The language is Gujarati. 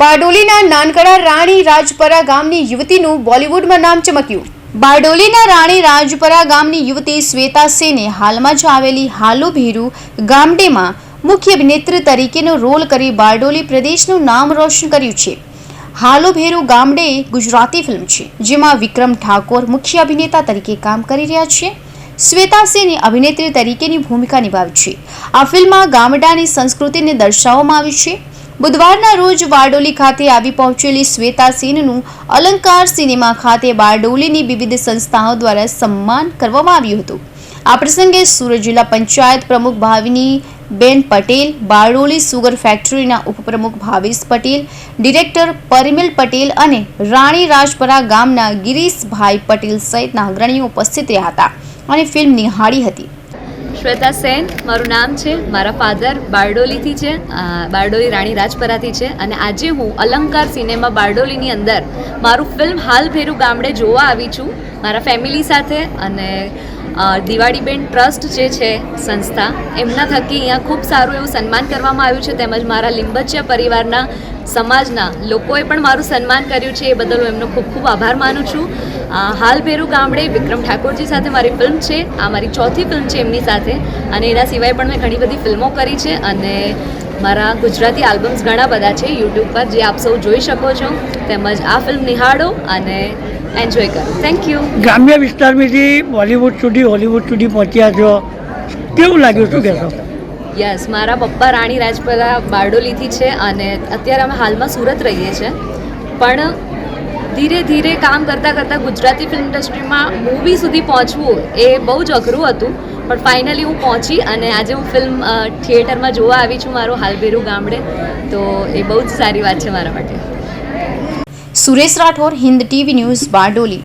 બારડોલીના નાનકડા રાણી રાજપરા ગામની યુવતીનું બોલિવૂડમાં નામ ચમક્યું. બારડોલીના રાણી રાજપરા ગામની યુવતી શ્વેતા સેને હાલમાં જ આવેલી હાલો ભેરુ ગામડેમાં મુખ્ય અભિનેત્રી તરીકેનો રોલ કરી બારડોલી પ્રદેશનું નામ રોશન કર્યું છે. હાલો ભેરુ ગામડે ગુજરાતી ફિલ્મ છે, જેમાં વિક્રમ ઠાકોર મુખ્ય અભિનેતા તરીકે કામ કરી રહ્યા છે. શ્વેતા સેને અભિનેત્રી તરીકેની ભૂમિકા નિભાવી છે. આ ફિલ્મમાં ગામડાની સંસ્કૃતિને દર્શાવવામાં આવી છે. બુધવારના રોજ બારડોલી ખાતે આવી પહોંચેલી શ્વેતા સેનનું અલંકાર સિનેમા ખાતે બારડોલીની વિવિધ સંસ્થાઓ દ્વારા સન્માન કરવામાં આવ્યું હતું. આ પ્રસંગે સુરત જિલ્લા પંચાયત પ્રમુખ ભાવિની બેન પટેલ બારડોલી સુગર ફેક્ટરીના ઉપપ્રમુખ ભાવેશ પટેલ, ડિરેક્ટર પરિમલ પટેલ અને રાણી રાજપરા ગામના ગિરીશભાઈ પટેલ સહિતના અગ્રણીઓ ઉપસ્થિત રહ્યા હતા અને ફિલ્મ નિહાળી હતી. શ્વેતા સેન, મારું નામ છે, મારા ફાધર બારડોલીથી છે બારડોલી રાણી રાજપરાથી છે, અને આજે હું અલંકાર સિનેમા બારડોલીની અંદર મારું ફિલ્મ હાલ ભેરું ગામડે જોવા આવી છું, મારા ફેમિલી સાથે, અને દિવાળીબેન ટ્રસ્ટ જે છે સંસ્થા, એમના થકી અહીંયા ખૂબ સારું એવું સન્માન કરવામાં આવ્યું છે તેમજ મારા લિંબચિયા પરિવારના સમાજના લોકોએ પણ મારું સન્માન કર્યું છે એ બદલ હું એમનો ખૂબ ખૂબ આભાર માનું છું. હાલ ભેરું ગામડે વિક્રમ ઠાકોરજી સાથે મારી ફિલ્મ છે, આ મારી ચોથી ફિલ્મ છે એમની સાથે અને એના સિવાય પણ મેં ઘણી બધી ફિલ્મો કરી છે અને મારા ગુજરાતી આલ્બમ્સ ઘણા બધા છે, યુટ્યુબ પર જે આપ સૌ જોઈ શકો છો. તેમજ આ ફિલ્મ નિહાળો અને એન્જોય કરો. થેન્ક યુ ગ્રામ્ય વિસ્તારમાંથી બોલિવૂડ સુધી હોલિવૂડ સુધી પહોંચ્યા છો કેવું લાગ્યું? શું કહેશો? યસ મારા પપ્પા રાણી રાજપરા બારડોલીથી છે અને અત્યારે અમે હાલમાં સુરત રહીએ છીએ. પણ ધીરે ધીરે કામ કરતાં કરતાં ગુજરાતી ફિલ્મ ઇન્ડસ્ટ્રીમાં મૂવી સુધી પહોંચવું એ બહુ જ અઘરું હતું. પણ ફાઇનલી હું પહોંચી અને આજે હું ફિલ્મ થિયેટરમાં જોવા આવી છું મારું હાલભેરું ગામડે. તો એ બહુ જ સારી વાત છે મારા માટે. Suresh Rathod Hind TV news Bardoli